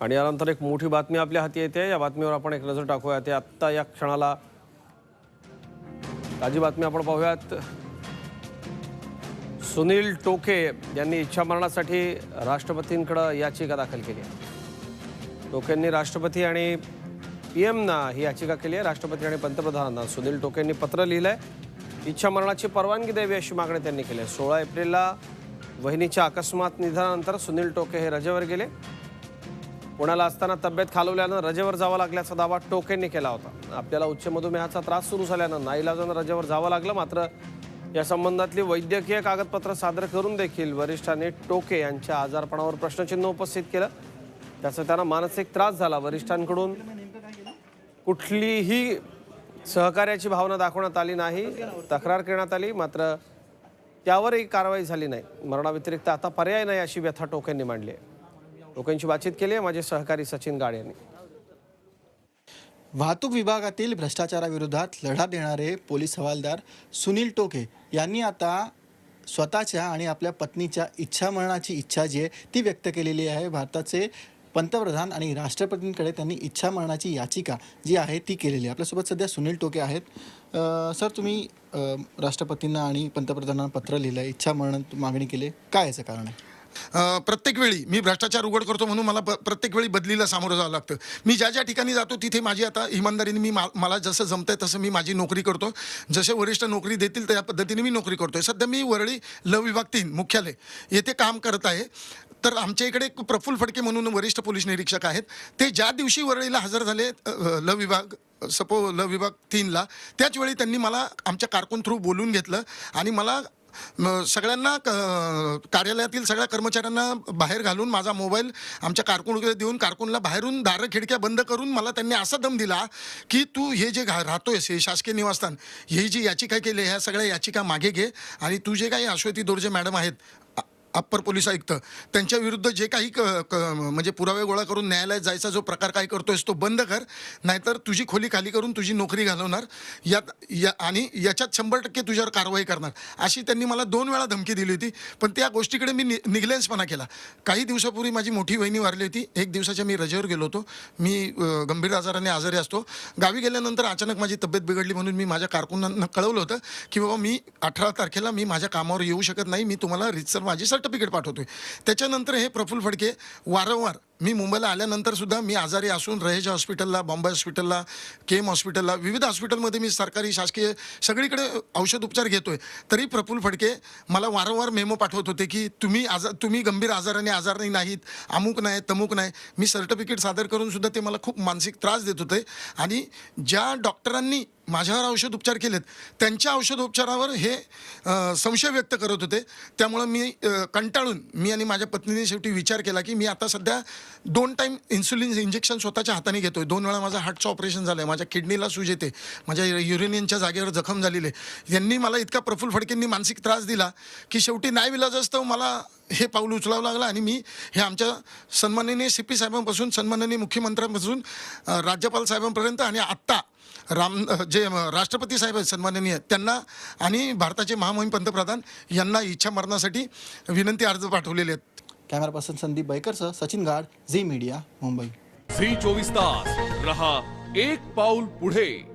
आणि यानंतर एक मोठी बातमी आपल्या हाती येते. या बातमीवर आपण एक नजर टाकूया ते आत्ता या क्षणाला ताजी बातमी आपण पाहूयात. सुनील टोके यांनी इच्छामरणासाठी राष्ट्रपतींकडे याचिका दाखल केली आहे. टोकेंनी राष्ट्रपती आणि पी एमना ही याचिका केली आहे. राष्ट्रपती आणि पंतप्रधानांना सुनील टोकेंनी पत्र लिहिलं आहे इच्छामरणाची परवानगी द्यावी अशी मागणी त्यांनी केली आहे. सोळा एप्रिलला वहिनीच्या अकस्मात निधनानंतर सुनील टोके हे रजेवर गेले. पुण्याला असताना तब्येत खालवल्यानं रजेवर जावं लागल्याचा दावा टोकेंनी केला होता. आपल्याला उच्च मधुमेहाचा त्रास सुरू झाल्यानं नाईलाजानं रजेवर जावं लागलं. मात्र या संबंधातली वैद्यकीय कागदपत्र सादर करून देखील वरिष्ठांनी टोके यांच्या आजारपणावर प्रश्नचिन्ह उपस्थित केलं. त्याचा त्यांना मानसिक त्रास झाला. वरिष्ठांकडून कुठलीही सहकार्याची भावना दाखवण्यात आली नाही तक्रार करण्यात आली. मात्र त्यावरही कारवाई झाली नाही. मरणाव्यतिरिक्त आता पर्याय नाही अशी व्यथा टोकेंनी मांडली आहे. टोकेंची बातचीत केली आहे माझे सहकारी सचिन गाड यांनी. वाहतूक विभागातील भ्रष्टाचाराविरोधात लढा देणारे पोलीस हवालदार सुनील टोके यांनी आता स्वतःच्या आणि आपल्या पत्नीच्या इच्छा मरणाची इच्छा जी आहे ती व्यक्त केलेली आहे. भारताचे पंतप्रधान आणि राष्ट्रपतींकडे त्यांनी इच्छा मरणाची याचिका जी आहे ती केलेली आहे. आपल्यासोबत सध्या सुनील टोके आहेत. सर तुम्ही राष्ट्रपतींना आणि पंतप्रधानांना पत्र लिहिलं आहे इच्छा मरण मागणी केली काय याचं कारण आहे? प्रत्येक वेळी मी भ्रष्टाचार उघड करतो म्हणून मला प्रत्येक वेळी बदलीला सामोरं जावं लागतं. मी ज्या ज्या ठिकाणी जातो तिथे माझी आता इमानदारीने मी मा- मला जसं जमतंय तसं मी माझी नोकरी करतो. जसे वरिष्ठ नोकरी देतील त्या पद्धतीने मी नोकरी करतोय. सध्या मी वरळी लव विभाग तीन मुख्यालय येथे काम करत आहे. तर आमच्या इकडे एक प्रफुल्ल फडके म्हणून वरिष्ठ पोलीस निरीक्षक आहेत. ते ज्या दिवशी वरळीला हजर झाले लव विभाग सपो लव विभाग तीनला त्याच वेळी त्यांनी मला आमच्या कारकून थ्रू बोलून घेतलं आणि मला सगळ्यांना क- कार्यालयातील सगळ्या कर्मचाऱ्यांना बाहेर घालून माझा मोबाईल आमच्या कारकूनकडे देऊन कारकूनला बाहेरून दारं खिडक्या बंद करून मला त्यांनी असा दम दिला की तू हे जे घा राहतोयस हे शासकीय निवासस्थान ही जी याचिका केली ह्या सगळ्या याचिका मागे घे आणि तू जे काही अश्वती दोर्जे मॅडम आहेत अप्पर पोलीस आयुक्त. त्यांच्या विरुद्ध जे काही क, क, म्हणजे पुरावे गोळा करून न्यायालयात जायचा जो प्रकार काय करतोयस तो बंद कर. नाहीतर तुझी खोली खाली करून तुझी नोकरी घालवणार. यात या आणि याच्यात शंभर टक्के तुझ्यावर कारवाई करणार. अशी त्यांनी मला दोन वेळा धमकी दिली होती. पण त्या गोष्टीकडे मी नि निग्लेन्सपणा केला. काही दिवसापूर्वी माझी मोठी वहिनी वारली होती. एक दिवसाच्या मी रजेवर गेलो होतो. मी गंभीर आजाराने आजारी असतो. गावी गेल्यानंतर अचानक माझी तब्येत बिघडली म्हणून मी माझ्या कारकुनांना कळवलं होतं की बाबा मी अठरा तारखेला मी माझ्या कामावर येऊ शकत नाही. मी तुम्हाला रितसर माझी सर्टिफिकेट पाठवतोय. त्याच्यानंतर हे प्रफुल्ल फडके वारंवार मी मुंबईला आल्यानंतर सुद्धा मी आजारी असून रहेजा हॉस्पिटलला बॉम्बे हॉस्पिटलला के एम हॉस्पिटलला विविध हॉस्पिटलमध्ये मी सरकारी शासकीय सगळीकडे औषध उपचार घेतोय. तरी प्रफुल्ल फडके मला वारंवार मेमो पाठवत होते की तुम्ही आजार तुम्ही गंभीर आजाराने आजारी नाहीत अमुक नाही तमुक नाही मी सर्टिफिकेट सादर करून सुद्धा ते मला खूप मानसिक त्रास देत होते. आणि ज्या डॉक्टरांनी माझ्यावर औषध उपचार केलेत त्यांच्या औषधोपचारावर हे संशय व्यक्त करत होते. त्यामुळं मी कंटाळून मी आणि माझ्या पत्नीने शेवटी विचार केला की मी आता सध्या दोन टाईम इन्सुलिन इंजेक्शन स्वतःच्या हाताने घेतोय. दोन वेळा माझं हार्टचं ऑपरेशन झालं आहे माझ्या किडनीला सूज येते. माझ्या युरेनियनच्या जागेवर जखम झालेली आहे. यांनी मला इतका प्रफुल्ल फडकेंनी मानसिक त्रास दिला की शेवटी नाही विलाज असतं मला हे पाऊल उचलावं लागलं आणि मी हे आमच्या सन्माननीय सी पी साहेबांपासून सन्माननीय मुख्यमंत्र्यांपासून राज्यपाल साहेबांपर्यंत आणि आत्ता राम जे राष्ट्रपती साहेब आहेत सन्माननीय त्यांना आणि भारताचे महामहिम पंतप्रधान यांना इच्छा मरणासाठी विनंती अर्ज पाठवलेले आहेत. कॅमेरा पर्सन संदीप बैकरसह Sachin Gad Zee media Mumbai. Zee चोवीस तास. रहा एक पाऊल पुढे.